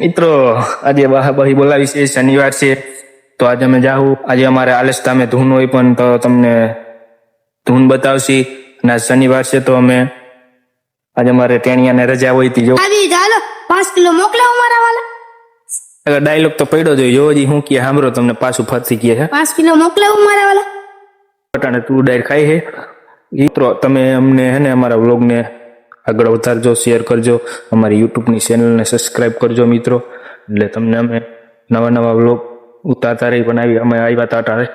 મિત્રો આજે બહાબહી બોલાવી છે શનિવાર છે તો આજે અમે જાહું. આજે અમારે આલસતામે ધૂન હોય પણ તો તમને ધૂન બતાવશી. અને શનિવાર છે તો અમે આજે અમારે ટેણિયાને રજા હોય તી જો. આવી ચાલો પાંચ કિલો મોકલાવ મારા વાલા. ડાયલોગ તો પડ્યો જોઈએ હજી હું કે સાંભળો તમને પાછું ફરતી કહે. છે પાંચ કિલો મોકલાવ મારા વાલા. પટાણે તું ડાયર ખાઈ છે મિત્રો તમે અમને હે ને અમારા વ્લોગને આગળ વધારજો શેર કરજો અમારી યુટ્યુબની ચેનલને સબસ્ક્રાઇબ કરજો મિત્રો. એટલે તમને અમે નવા નવા વ્લોગ ઉતારતા રહી બનાવી અમે આવ્યા હતા અટાણે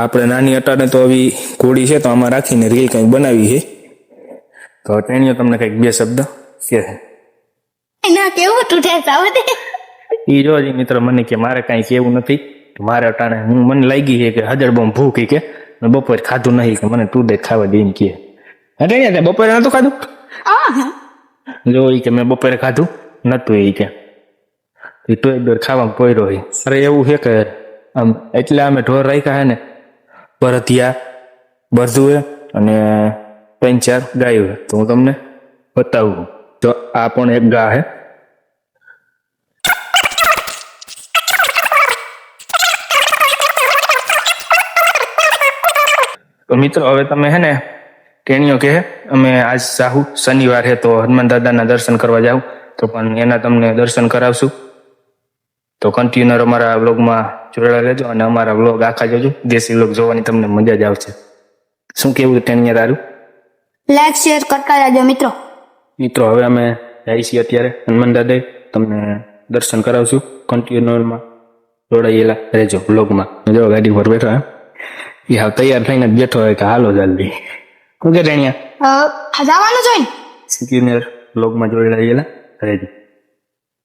આપણે નાની અટાણે તો આવી ઘોડી છે તો આમાં રાખીને રીલ કંઈક બનાવી છે. તો ટેણીઓ તમને કંઈક બે શબ્દ કે ના કેવું તૂટે સાવ દે એ જો હજી મિત્ર મને કે મારે કાંઈ કેવું નથી. મારે અટાણે હું મને લાગી છે કે હજાર બોમ ભૂખ ઈ કે મેં બપોરે ખાધું નહીં કે મને તું દે ખાવા દે એમ કે અરે યાર, તે બપોરે નતું ખાધું? આ જો ઈ કે મેં બપોરે ખાધું, નતું એ કે. એ એક દર ખાવામાં પોયરો હોય અરે એવું છે કે આમ એટલે અમે ઢોર રાખ્યા હે ને, ભરતિયા, બરધુએ અને ત્રણ ચાર ગાયો. તો હું તમને બતાવું. તો આ પણ એક ગા હે. તો મિત્રો, હવે તમે હે ને ટેણીઓ કે અમે આજ સાહુ શનિવાર હે તો હનુમાન દાદાના દર્શન કરવા જાવ તો પણ એના તમને દર્શન કરાવશું. તો કન્ટિન્યુઅર અમારા વ્લોગમાં જોડાયેલા રહેજો અને અમારા વ્લોગ આખા જોજો. દેશી વ્લોગ જોવાની તમને મજા જ આવશે. શું કેવું ટેણીયા તારું? લાઈક શેર કરતા રહેજો મિત્રો. મિત્રો હવે અમે જઈએ છીએ અત્યારે હનુમાન દાદા તમને દર્શન કરાવશું. કન્ટિન્યુઅરમાં જોડાયેલા રહેજો વ્લોગમાં. જો ગાડી પર બેઠો એમ એ હા તૈયાર થઈને બેઠો હોય કે હાલો જલ્દી. શું કે ટેણીયા હજાવાનું ને? સિક્યુનર બ્લોગમાં જોડાયેલા રહેજો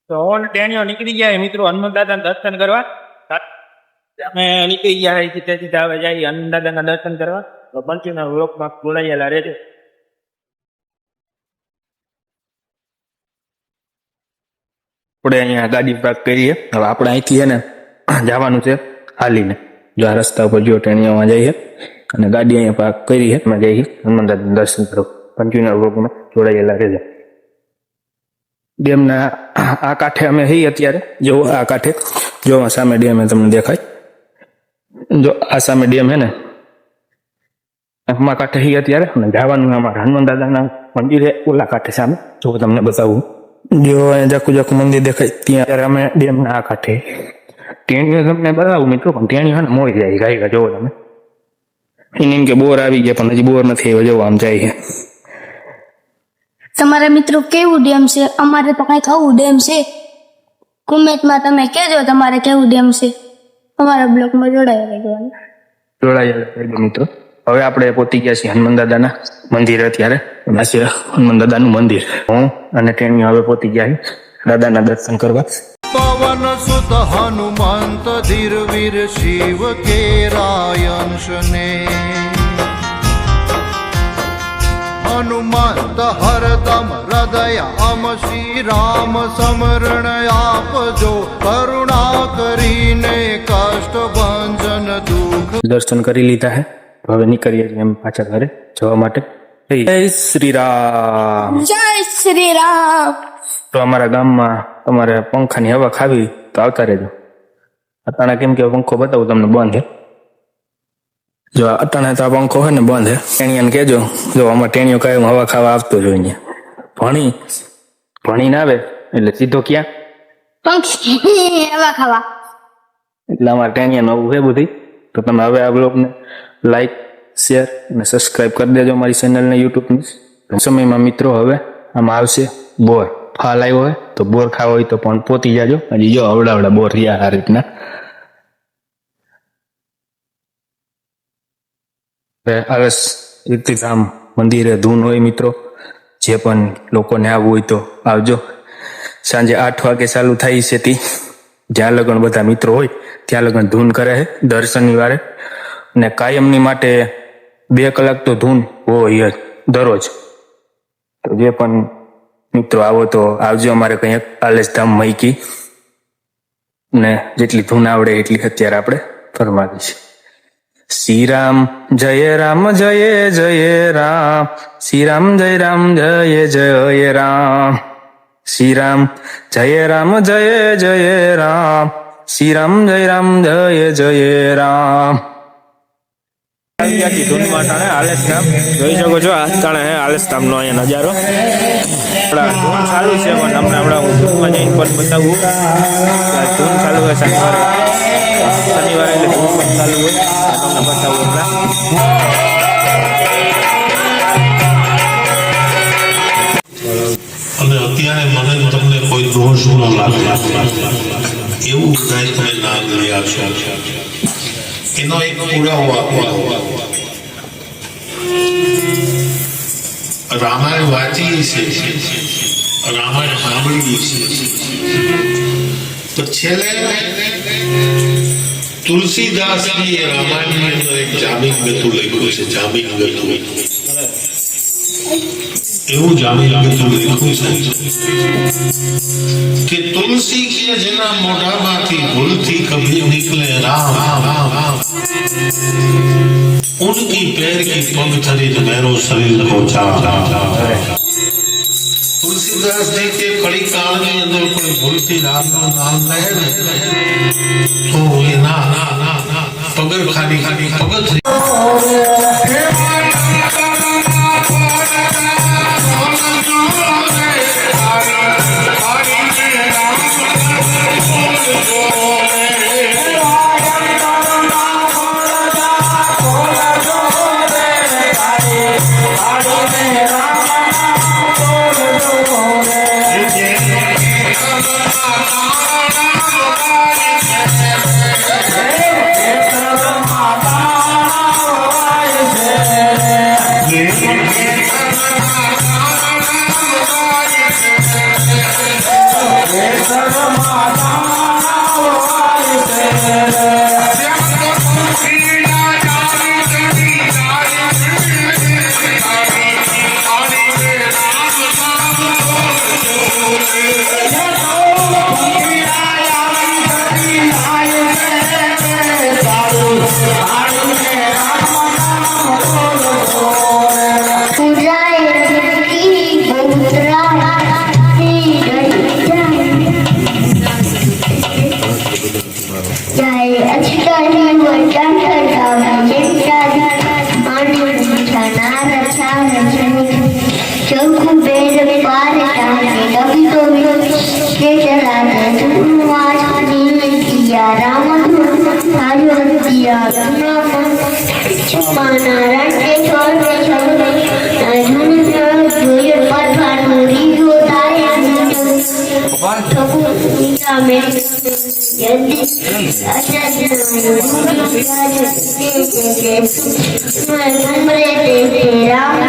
તો ઓન ટેણીઓ નીકળી ગયા મિત્રો. હનુમાન દર્શન કરવા. અમે નીકળી ગયા છીએ સીધા હવે જઈએ હનુમાન દાદાના દર્શન કરવા. તો પંચીના વ્લોગમાં બોલાયેલા રહેજો. આપણે અહીંયા ગાડી પાર્ક કરીએ હવે આપણે અહીંથી છે ને જવાનું છે હાલીને. જો આ રસ્તા ઉપર જો ટેણીઓમાં જઈએ. અને ગાડી અહીંયા પાર્ક કરી છે. અમે જઈએ હનુમાન દાદાના દર્શન કરો. કન્ટિન્યુઅર બ્લોગમાં જોડાયેલા રહેજો. ડેમના આ કાંઠે અમે હઈ અત્યારે. જો આ કાંઠે. જો સામે ડેમ તમને દેખાય. જો આ સામે ડેમ હે ને. અમારા કાંઠે હઈ અત્યારે. અને જવાનું અમારા હનુમાન દાદાના મંદિરે ઓલા કાંઠે સામે. જો તમને બતાવું. જો અહીંયા જાકુ જાકું મંદિર દેખાય. ત્યાં અત્યારે અમે ડેમના આ કાંઠે. ટેણીઓ તમને બતાવું મિત્રો પણ ટેણીઓ ને મોડી જાય. ગાય જોવો તમે. એને એમ કે બોર આવી ગયા પણ હજી બોર નથી આવ્યો. જોવો આમ જાય છે. તમારા મિત્રો કેવું ડેમ છે? અમારે તો કઈ થવું ડેમ છે. કોમેન્ટમાં તમે કહેજો તમારે કેવું ડેમ છે. અમારા બ્લોગમાં જોડાયેલા રહેજો જોડાયેલા રહેજો મિત્રો. હવે આપણે પહોંચી ગયા છીએ હનુમાન દાદાના મંદિર અત્યારે. હનુમાન દાદાનું મંદિર. હું અને ટ્રેનમાં હવે પહોંચી ગયા દાદાના દર્શન કરવા. પવન સુત હનુમંત ધીર વીર શિવ કેરાયંશને હનુમંત હરદમ હૃદય અમ શ્રી રામ સમરણ આપજો કરુણા કરીને કષ્ટ ભંજન દુઃખ. દર્શન કરી લીધા હે. હવે નીકળીએ એમ પાછા ઘરે જવા માટે. જય શ્રી રામ. જય શ્રી રામ. તો અમારા ગામમાં તમારે પંખાની હવા ખાવી તો આવતા રહેજો. અટાણે કેમ કે પંખો બતાવું તમને બંધ છે જો આ તો આ પંખો હોય ને બંધ છે ટેણિયાને કહેજો જો અમારે ટેણીઓ કાયમ હવા ખાવા આવતો જ હોય અહીંયા ભણી ભણીને આવે એટલે સીધો ક્યાં? પંખી એવા ખાવા. એટલે અમારે ટેણીયા નવું છે બધી તો તમે હવે આ બ્લોગને લાઈક શેર અને સબસ્ક્રાઈબ કરી દેજો અમારી ચેનલને યુટ્યુબની સમયમાં મિત્રો હવે આમાં આવશે. બોર ફાલ આવ્યો હોય, તો બોર ખાવો હોય તો પણ પોતી જાજો. હજી જો અવડાવડા અવડા બોર રહ્યા આ રીતના. આરસ તીર્થધામ મંદિરે ધૂન હોય મિત્રો. જે પણ લોકોને આવવું હોય તો આવજો. સાંજે આઠ વાગે ચાલુ થાય છે તી જ્યાં લગન બધા મિત્રો હોય, ત્યાં લગન ધૂન કરે છે, દર શનિવારે. અને કાયમની માટે બે કલાક તો ધૂન હોય દરરોજ. તો જે પણ મિત્રો, આવો તો આવજો અમારે કંઈક આલેસધામ મૈકી ને જેટલી ધૂન આવડે એટલી અત્યારે આપણે ફરમાવી છે શ્રી રામ, જય રામ, જય જય રામ. શ્રી રામ, જય રામ, જય જય રામ. શ્રી રામ, જય રામ, જય જય રામ. શ્રી રામ, જય રામ, જય જય રામ. ત્યાંથી ધૂનમાં ટાણે આલેસ ધામ જોઈ શકો છો, આ ટાણે હે હાલેસ ધામનો અહીંયા નજારો. આપણા ધૂન ચાલુ છે, પણ તમને હમણાં હું ધૂનમાં જઈને પણ બતાવું. ધૂન ચાલુ હોય શનિવારે. શનિવારે એટલે ધૂન પણ ચાલુ હોય. તમને બતાવું અને અત્યારે મને તમને કોઈ દોષ ન લાગે. એવું કાંઈ તમે નામ લઈ આપશો એનો એક પુરાવો આપો રામાયણ વાંચી છે રામાયણ સાંભળી છે તો છેલ્લે તુલસીદાસજી એ રામાયણની અંદર એક જામીન ગતું લખ્યું છે જામીન ગતું એવું જામીન ગતું લખ્યું છે કે તુલસી કે જેના મોઢામાંથી ભૂલથી કભી નિકલે રામ રામ રામ उनकी पैर की पगथरी मेरो शरीर को चाह तुलसीदास जी के कड़ी काल ની અંદર કોઈ ભૂલથી રામનું નામ લે ને તો એ ના ના ના ના बेल पार जाने कभी तो के चला दे तुम आज नील किया राम हरि दिया छुपा नारायण के छोर के छोर झुन झुन पर भानुरी हो तारे सबुता में यदि अजद रूप राज के के मैं तुमरे ते राम